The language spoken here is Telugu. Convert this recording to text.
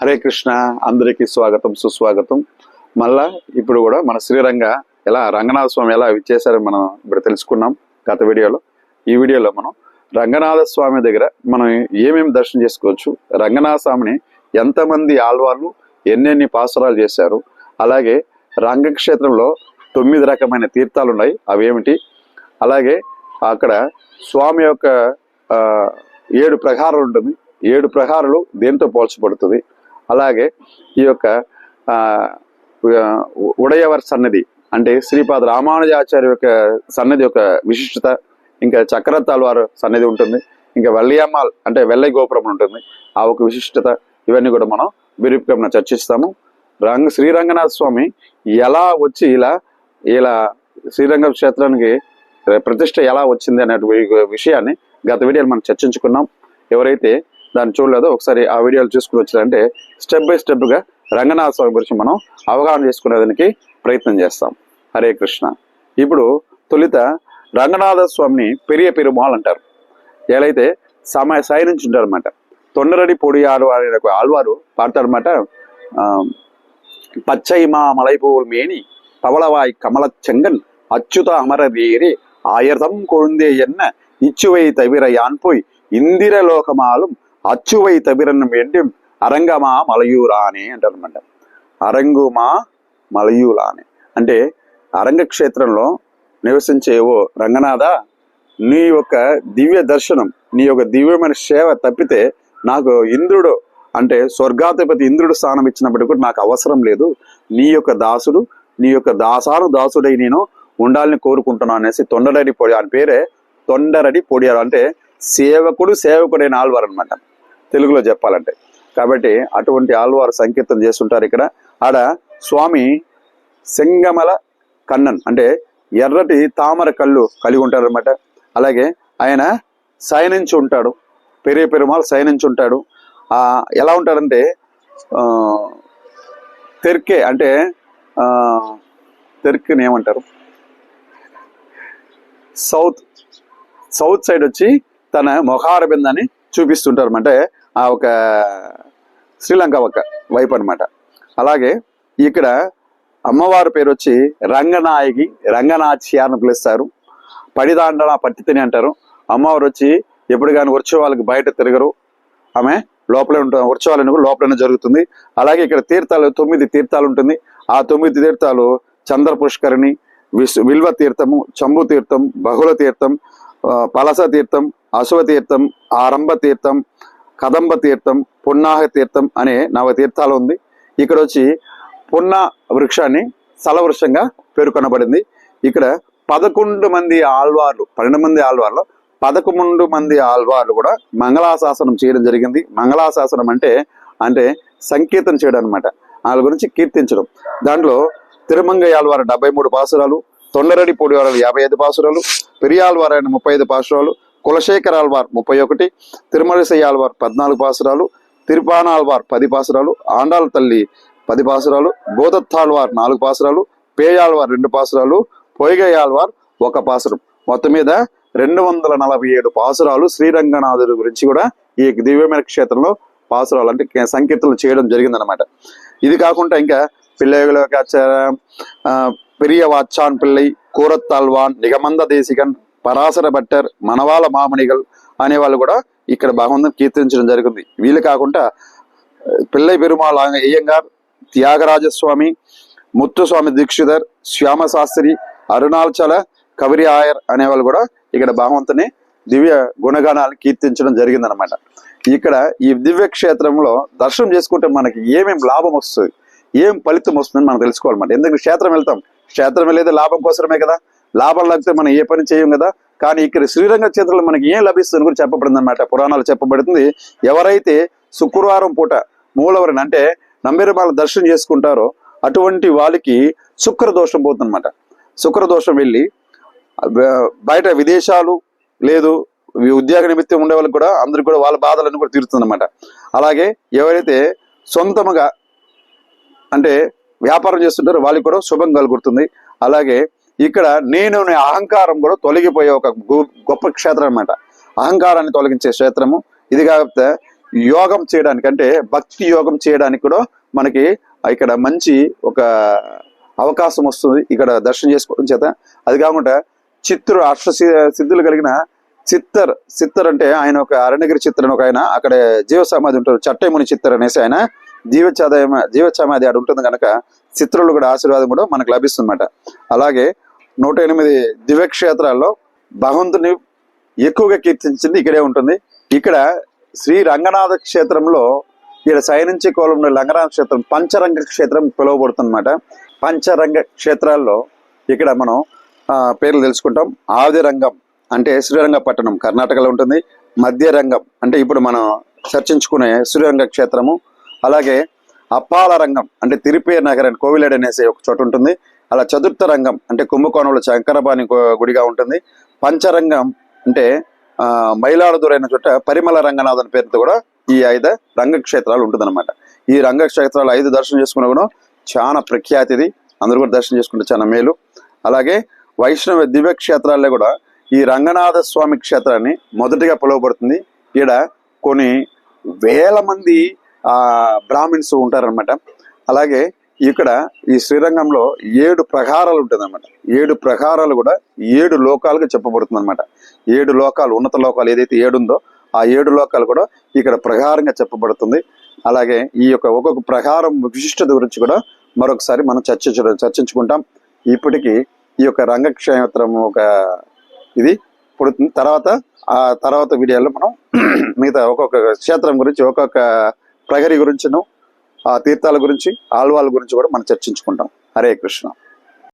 హరే కృష్ణ అందరికీ స్వాగతం సుస్వాగతం. మళ్ళా ఇప్పుడు కూడా మన శ్రీరంగ ఎలా రంగనాథ స్వామి ఎలా ఇచ్చేసారో మనం ఇప్పుడు తెలుసుకున్నాం గత వీడియోలో. ఈ వీడియోలో మనం రంగనాథ స్వామి దగ్గర మనం ఏమేమి దర్శనం చేసుకోవచ్చు రంగనాథ స్వామిని ఎంతమంది ఆళ్వార్లు ఎన్నెన్ని పాసురాలు చేశారు అలాగే రంగక్షేత్రంలో తొమ్మిది రకమైన తీర్థాలు ఉన్నాయి అవి ఏమిటి అలాగే అక్కడ స్వామి యొక్క ఏడు ప్రహారాలు ఉంటుంది. ఏడు ప్రహారాలు దేంతో పోల్చబడుతుంది? అలాగే ఈ యొక్క ఉడయవర్ సన్నది అంటే శ్రీపాద రామానుజాచార్య యొక్క సన్నది యొక్క విశిష్టత ఇంకా చక్రతాల్ వారు సన్నిధి ఉంటుంది ఇంకా వెల్లయ్యమ్మాల్ అంటే వెల్లై గోపురం ఉంటుంది ఆ ఒక విశిష్టత ఇవన్నీ కూడా మనం విరూపకంగా చర్చిస్తాము. రంగ శ్రీరంగనాథ స్వామి ఎలా వచ్చి ఇలా ఇలా శ్రీరంగ క్షేత్రానికి ప్రతిష్ట ఎలా వచ్చింది అనే విషయాన్ని గత వీడియోలు మనం చర్చించుకున్నాం. ఎవరైతే దాన్ని చూడలేదో ఒకసారి ఆ వీడియోలు చూసుకుని వచ్చారంటే స్టెప్ బై స్టెప్ గా రంగనాథ స్వామి గురించి మనం అవగాహన చేసుకునేదానికి ప్రయత్నం చేస్తాం హరే కృష్ణ ఇప్పుడు తొలిత రంగనాథ స్వామిని పెరియ పెరుమాల్ అంటారు ఎలాగైతే సమయ సాయి నుంచి ఉంటారన్నమాట తొండరడి పొడి ఆడవారు అనే ఒక ఆళ్వారు పాడతారన్నమాట ఆ, పచ్చై మా మలైపోల్ మేని పవళవాయ్ కమల చెంగన్ అచ్యుత అమర వీరి ஆயிரதம் கொழுந்தே என்ன இச்சுவை தவிர யான் போய் ఇందిర లోకమాలం అచ్చువై తవిరన్ வேண்டும் అరంగమా మలయూరానే అంటారనమాట అరంగుమా మలయూలానే అంటే అరంగ క్షేత్రంలో నివసించే ఓ రంగనాథ నీ యొక్క దివ్య దర్శనం నీ యొక్క దివ్యమైన సేవ తప్పితే నాకు ఇంద్రుడు అంటే స్వర్గాధిపతి ఇంద్రుడు స్థానం ఇచ్చినప్పటికీ కూడా నాకు అవసరం లేదు నీ యొక్క దాసుడు నీ యొక్క దాసాను దాసుడై నేను ఉండాలని కోరుకుంటున్నాను అనేసి తొండరడి పొడి ఆయన పేరే తొండరడి పొడియారు అంటే సేవకుడు సేవకుడైన ఆల్వార్ అనమాట తెలుగులో చెప్పాలంటే. కాబట్టి అటువంటి ఆల్వారు సంకీర్తన చేస్తుంటారు ఇక్కడ. ఆడ స్వామి సింగమల కన్నన్ అంటే ఎర్రటి తామర కళ్ళు కలిగి ఉంటారనమాట అలాగే ఆయన శయనించి ఉంటాడు. పెరియ పెరుమాల్ శయనించి ఉంటాడు. ఎలా ఉంటాడంటే తెర్కే అంటే ఆ, తెర్క్ని ఏమంటారు? సౌత్ సౌత్ సైడ్ వచ్చి తన ముఖారబిందాన్ని చూపిస్తుంటారు అంటే ఆ ఒక శ్రీలంక ఒక వైపు అనమాట అలాగే ఇక్కడ అమ్మవారి పేరు వచ్చి రంగనాయకి రంగనాచ్య అని పిలుస్తారు. పడిదాండన పట్టితని అంటారు. అమ్మవారు వచ్చి ఎప్పుడు కానీ ఉత్సవాలకు బయట తిరగరు. ఆమె లోపలే ఉంటుంది ఉత్సవాలను కూడా లోపలనే జరుగుతుంది. అలాగే ఇక్కడ తీర్థాలు తొమ్మిది తీర్థాలు ఉంటుంది. ఆ తొమ్మిది తీర్థాలు చంద్ర పుష్కరిణి విల్వ తీర్థము చంబు తీర్థం బహుళ తీర్థం పలస తీర్థం అశువ తీర్థం ఆరంభ తీర్థం కదంబ తీర్థం పున్నాహ తీర్థం అనే నవ తీర్థాలు ఉంది. ఇక్కడ వచ్చి పున్న వృక్షాన్ని సలవృక్షంగా పేర్కొనబడింది. ఇక్కడ పదకొండు మంది ఆళ్వార్లు పన్నెండు మంది ఆళ్వార్లు పదకొండు మంది ఆళ్వార్లు కూడా మంగళాశాసనం చేయడం జరిగింది. మంగళాశాసనం అంటే అంటే సంకీర్తన చేయడం అనమాట వాళ్ళ గురించి కీర్తించడం. దాంట్లో తిరుమంగయ్య ఆళ్వారు డెబ్బై మూడు పాసురాలు తొండరడి పొడివారాలు యాభై ఐదు పాసురాలు పెరియాళ్వారు ఆయన ముప్పై ఐదు పాసురాలు కులశేఖర ఆళ్వార్ ముప్పై ఒకటి తిరుమలసయ్య ఆళ్వార్ పద్నాలుగు పాసురాలు తిరుపాన ఆళ్వార్ పది పాసురాలు ఆండాల తల్లి పది పాసురాలు బోధత్తాళ్వార్ నాలుగు పాసురాలు పేయాల్వార్ రెండు పాసురాలు పొయ్గయ్యాళ్వార్ ఒక పాసురం. మొత్తం మీద రెండు వందల నలభై ఏడు పాసురాలు శ్రీరంగనాథుడి గురించి కూడా ఈ దివ్యమైన క్షేత్రంలో పాసురాలు అంటే సంకీర్తనలు చేయడం జరిగిందనమాట ఇది కాకుండా ఇంకా పిల్లైగలకాచార పెరియ వాచాన్ పిల్లై కూరత్తాల్వాన్ నిగమంద దేశికన్ పరాశర భట్టర్ మనవాల మామణిగల్ అనే వాళ్ళు కూడా ఇక్కడ భగవంతుని కీర్తించడం జరిగింది. వీళ్ళు కాకుండా ఆ, పిల్లై పెరుమాళ్ అయ్యంగార్ త్యాగరాజస్వామి ముత్తుస్వామి దీక్షిధర్ శ్యామశాస్త్రి అరుణాచల కవిరి ఆయర్ అనే వాళ్ళు కూడా ఇక్కడ భగవంతుని దివ్య గుణగానాలు కీర్తించడం జరిగిందనమాట ఇక్కడ ఈ దివ్య క్షేత్రంలో దర్శనం చేసుకుంటే మనకి ఏమేం లాభం వస్తుంది ఏం ఫలితం వస్తుందని మనం తెలుసుకోవాలన్నమాట. ఎందుకంటే క్షేత్రం వెళ్తాం. క్షేత్రం వెళ్ళేది లాభం కోసమే కదా. లాభాలు లేకపోతే మనం ఏ పని చేయం కదా? కానీ ఇక్కడ శ్రీరంగ క్షేత్రంలో మనకి ఏం లభిస్తుంది కూడా చెప్పబడింది అనమాట పురాణాలు చెప్పబడుతుంది. ఎవరైతే శుక్రవారం పూట మూలవరిని అంటే నంబెరమాల దర్శనం చేసుకుంటారో అటువంటి వాళ్ళకి శుక్ర దోషం పోతుందన్నమాట. శుక్ర దోషం వెళ్ళి బయట విదేశాలు లేదు ఉద్యోగ నిమిత్తం ఉండే వాళ్ళకి కూడా అందరికి కూడా వాళ్ళ బాధలన్నీ కూడా తీరుతుందన్నమాట. అలాగే ఎవరైతే సొంతముగా అంటే వ్యాపారం చేస్తుంటారో వాళ్ళకి కూడా శుభం కలుగుతుంది. అలాగే ఇక్కడ నేను అహంకారం కూడా తొలగిపోయే ఒక గొప్ప క్షేత్రం అన్నమాట. అహంకారాన్ని తొలగించే క్షేత్రము. ఇది కాకపోతే యోగం చేయడానికంటే భక్తి యోగం చేయడానికి కూడా మనకి ఇక్కడ మంచి ఒక అవకాశం వస్తుంది ఇక్కడ దర్శనం చేసుకోవడం చేత. అది కాకుండా చిత్తూరు అష్ట సిద్ధులు కలిగిన చిత్తర్ చిత్తర్ అంటే ఆయన ఒక అరణగిరి చిత్తర్ అని ఒక ఆయన అక్కడ జీవ సమాధి ఉంటారు. చట్టముని చిత్తర్ అనేసి ఆయన జీవచాదయం జీవ సమాధి ఆడ ఉంటుంది కనుక చిత్రులు కూడా ఆశీర్వాదం కూడా మనకు లభిస్తుంది అలాగే నూట ఎనిమిది దివ్యక్షేత్రాల్లో భగవంతుని ఎక్కువగా కీర్తించింది ఇక్కడే ఉంటుంది. ఇక్కడ శ్రీ రంగనాథ క్షేత్రంలో ఇక్కడ సైనించే కోలంలో రంగనాథ క్షేత్రం పంచరంగ క్షేత్రం పిలువబడుతుందన్నమాట. పంచరంగ క్షేత్రాల్లో ఇక్కడ మనం పేర్లు తెలుసుకుంటాం. ఆదిరంగం అంటే శ్రీరంగపట్టణం కర్ణాటకలో ఉంటుంది. మధ్య రంగం అంటే ఇప్పుడు మనం చర్చించుకునే శ్రీరంగ క్షేత్రము. అలాగే అప్పాల రంగం అంటే తిరుపేరు నగర్ అని కోవిలేడు అనేసి ఒక చోట ఉంటుంది. అలా చతుర్థ రంగం అంటే కుంభకోణంలో శంకరపాణి గుడిగా ఉంటుంది. పంచరంగం అంటే మైలాడుదూరైన చోట పరిమళ రంగనాథ్ అని పేరుతో కూడా ఈ ఐదు రంగక్షేత్రాలు ఉంటుందన్నమాట. ఈ రంగక్షేత్రాలు ఐదు దర్శనం చేసుకున్న కూడా చాలా ప్రఖ్యాతిది అందరూ కూడా దర్శనం చేసుకుంటే చాలా మేలు. అలాగే వైష్ణవ దివ్య క్షేత్రాల్లో కూడా ఈ రంగనాథ స్వామి క్షేత్రాన్ని మొదటిగా పిలువబడుతుంది. ఈడ కొన్ని వేల మంది బ్రాహ్మిన్స్ ఉంటారనమాట అలాగే ఇక్కడ ఈ శ్రీరంగంలో ఏడు ప్రహారాలు ఉంటుందన్నమాట. ఏడు ప్రహారాలు కూడా ఏడు లోకాలుగా చెప్పబడుతుంది అనమాట ఏడు లోకాలు ఉన్నత లోకాలు ఏదైతే ఏడు ఉందో ఆ ఏడు లోకాలు కూడా ఇక్కడ ప్రహారంగా చెప్పబడుతుంది. అలాగే ఈ యొక్క ఒక్కొక్క ప్రహారం విశిష్టత గురించి కూడా మరొకసారి మనం చర్చించడం చర్చించుకుంటాం. ఇప్పటికీ ఈ యొక్క రంగక్షేత్రం ఒక ఇది పుడుతుంది. తర్వాత ఆ తర్వాత వీడియోలో మనం మిగతా ఒక్కొక్క క్షేత్రం గురించి ఒక్కొక్క ప్రహరీ గురించిను ఆ తీర్థాల గురించి ఆల్వాల గురించి కూడా మనం చర్చించుకుంటాం. హరే కృష్ణ.